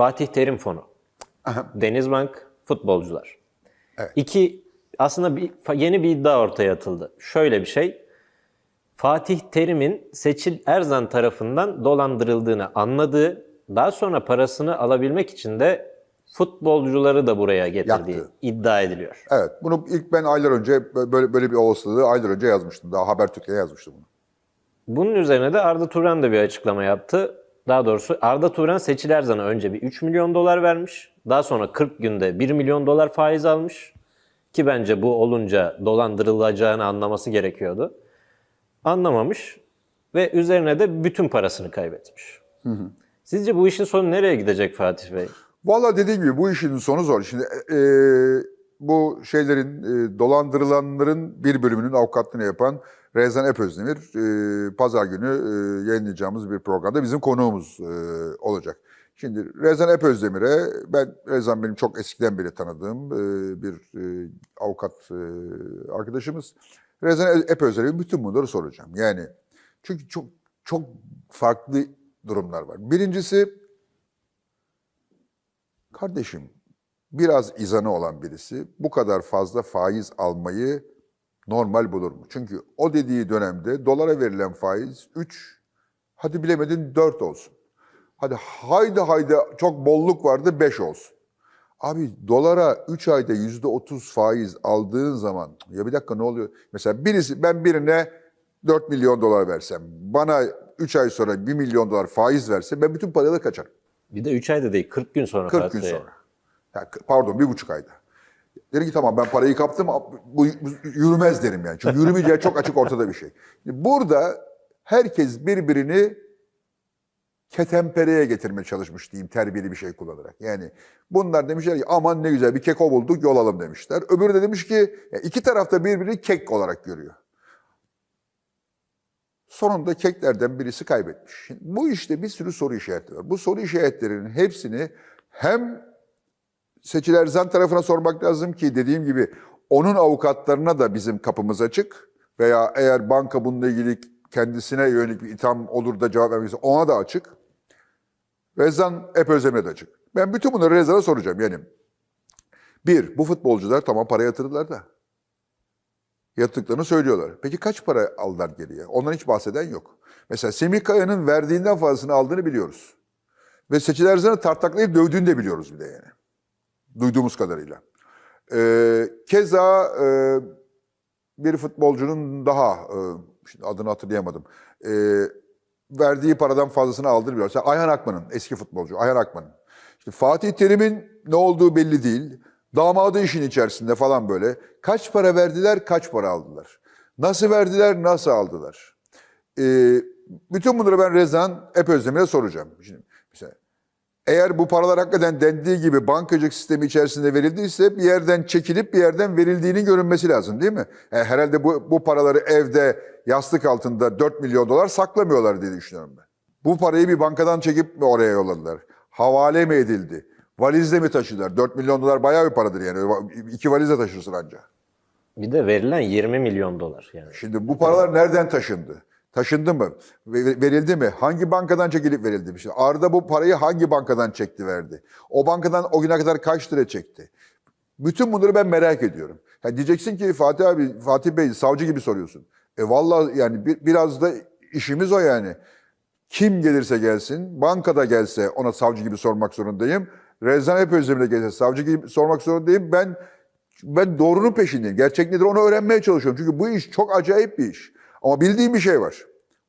Fatih Terim Fonu. Denizbank futbolcular. İki aslında bir, yeni bir iddia ortaya atıldı. Şöyle bir şey. Fatih Terim'in Seçil Erzan tarafından dolandırıldığını anladığı, daha sonra parasını alabilmek için de futbolcuları da buraya getirdiği Yaktı. iddia ediliyor. Evet, bunu ilk ben aylar önce böyle böyle bir olasılığı aylar önce yazmıştım. Daha Habertürk'e yazmıştım bunu. Bunun üzerine de Arda Turan da bir açıklama yaptı. Daha doğrusu Arda Turan Seçil Erzan'a önce bir 3 milyon dolar vermiş. Daha sonra 40 günde 1 milyon dolar faiz almış. Ki bence bu olunca dolandırılacağını anlaması gerekiyordu. Anlamamış ve üzerine de bütün parasını kaybetmiş. Sizce bu işin sonu nereye gidecek Fatih Bey? Vallahi dediğim gibi bu işin sonu zor. Şimdi e, bu şeylerin e, dolandırılanların bir bölümünün avukatlığını yapan Rezan Epözdemir e, pazar günü e, yayınlayacağımız bir programda bizim konuğumuz e, olacak. Şimdi Rezan Epözdemir'e ben Rezan benim çok eskiden beri tanıdığım e, bir e, avukat e, arkadaşımız. Rezan Epözdemir'e bütün bunları soracağım. Yani çünkü çok çok farklı durumlar var. Birincisi Kardeşim, biraz izanı olan birisi bu kadar fazla faiz almayı normal bulur mu? Çünkü o dediği dönemde dolara verilen faiz 3, hadi bilemedin 4 olsun. Hadi haydi haydi çok bolluk vardı 5 olsun. Abi dolara 3 ayda %30 faiz aldığın zaman ya bir dakika ne oluyor? Mesela birisi ben birine 4 milyon dolar versem bana 3 ay sonra 1 milyon dolar faiz verse ben bütün paraları kaçarım. Bir de 3 ayda değil 40 gün sonra 40 Fatih gün sonra. Ya, k- pardon bir buçuk ayda. Dedim ki tamam ben parayı kaptım bu, yürümez derim yani. Çünkü yürümeyeceği çok açık ortada bir şey. Burada herkes birbirini ketempereye getirmeye çalışmış diyeyim terbiyeli bir şey kullanarak. Yani bunlar demişler ki aman ne güzel bir keko bulduk yol alalım demişler. Öbürü de demiş ki iki tarafta birbirini kek olarak görüyor. Sonunda keklerden birisi kaybetmiş. Şimdi bu işte bir sürü soru işareti var. Bu soru işaretlerinin hepsini hem Seçil Erzan tarafına sormak lazım ki dediğim gibi onun avukatlarına da bizim kapımız açık. Veya eğer banka bununla ilgili kendisine yönelik bir itham olur da cevap vermeyse ona da açık. Rezan Epözem'e de açık. Ben bütün bunları Rezan'a soracağım. Yani bir, bu futbolcular tamam para yatırdılar da. Yatırdıklarını söylüyorlar. Peki kaç para aldılar geriye? Ondan hiç bahseden yok. Mesela Semih Kaya'nın verdiğinden fazlasını aldığını biliyoruz. Ve Seçil Erzan'ı tartaklayıp dövdüğünü de biliyoruz bir de yani. Duyduğumuz kadarıyla. Ee, keza e, bir futbolcunun daha, e, şimdi adını hatırlayamadım, e, verdiği paradan fazlasını biliyoruz. Mesela Ayhan Akman'ın, eski futbolcu Ayhan Akman'ın. İşte Fatih Terim'in ne olduğu belli değil. Damadı işin içerisinde falan böyle. Kaç para verdiler, kaç para aldılar? Nasıl verdiler, nasıl aldılar? Ee, bütün bunları ben Rezan Epözdemir'e soracağım. Şimdi mesela eğer bu paralar hakikaten dendiği gibi bankacılık sistemi içerisinde verildiyse bir yerden çekilip bir yerden verildiğinin görünmesi lazım değil mi? E, herhalde bu, bu paraları evde yastık altında 4 milyon dolar saklamıyorlar diye düşünüyorum ben. Bu parayı bir bankadan çekip mi oraya yolladılar? Havale mi edildi? Valizle mi taşıdılar? 4 milyon dolar bayağı bir paradır yani. İki valizle taşırsın ancak. Bir de verilen 20 milyon dolar yani. Şimdi bu paralar nereden taşındı? Taşındı mı? Ve- Verildi mi? Hangi bankadan çekilip verildi? Şimdi Arda bu parayı hangi bankadan çekti verdi? O bankadan o güne kadar kaç lira çekti? Bütün bunları ben merak ediyorum. Ya diyeceksin ki Fatih abi, Fatih Bey savcı gibi soruyorsun. E vallahi yani bir- biraz da işimiz o yani. Kim gelirse gelsin, bankada gelse ona savcı gibi sormak zorundayım. Rezan hep özlemine gelse savcı gibi sormak zorundayım. Ben ben doğrunun peşindeyim. Gerçek nedir onu öğrenmeye çalışıyorum. Çünkü bu iş çok acayip bir iş. Ama bildiğim bir şey var.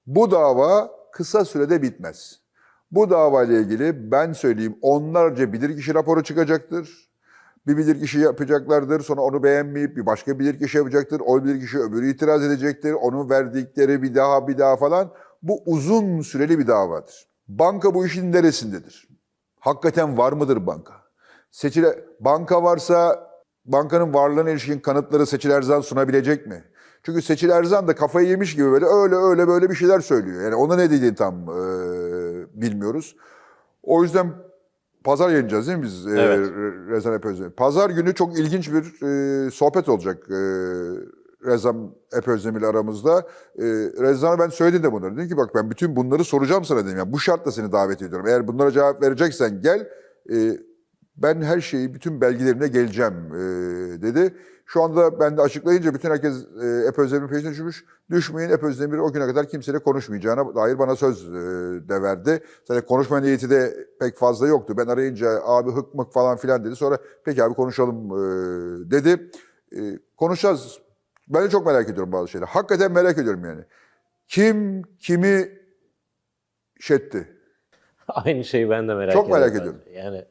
Bu dava kısa sürede bitmez. Bu davayla ilgili ben söyleyeyim onlarca bilirkişi raporu çıkacaktır. Bir bilirkişi yapacaklardır. Sonra onu beğenmeyip bir başka bilirkişi yapacaktır. O bilirkişi öbürü itiraz edecektir. Onun verdikleri bir daha bir daha falan. Bu uzun süreli bir davadır. Banka bu işin neresindedir? Hakikaten var mıdır banka? Seçile banka varsa bankanın varlığına ilişkin kanıtları Seçil Erzan sunabilecek mi? Çünkü Seçil Erzan da kafayı yemiş gibi böyle öyle öyle böyle bir şeyler söylüyor. Yani ona ne dediğini tam e, bilmiyoruz. O yüzden pazar yayınlayacağız değil mi biz? e, Evet. Re- Rezan Epözdemir. Pazar günü çok ilginç bir e, sohbet olacak e, Rezan Epözdemir aramızda. E, Rezan'a ben söyledim de bunları. Dedim ki bak ben bütün bunları soracağım sana dedim. Yani bu şartla seni davet ediyorum. Eğer bunlara cevap vereceksen gel. e, ben her şeyi, bütün belgelerine geleceğim e, dedi. Şu anda ben de açıklayınca bütün herkes e, Epe Özdemir'in peşine düşmüş. Düşmeyin Epe Özdemir o güne kadar kimseyle konuşmayacağına dair bana söz e, de verdi. Zaten konuşma niyeti de pek fazla yoktu. Ben arayınca abi hık mık falan filan dedi. Sonra peki abi konuşalım e, dedi. E, konuşacağız. Ben de çok merak ediyorum bazı şeyler. Hakikaten merak ediyorum yani. Kim kimi şetti? Aynı şeyi ben de merak Çok ediyorum. merak ediyorum. Yani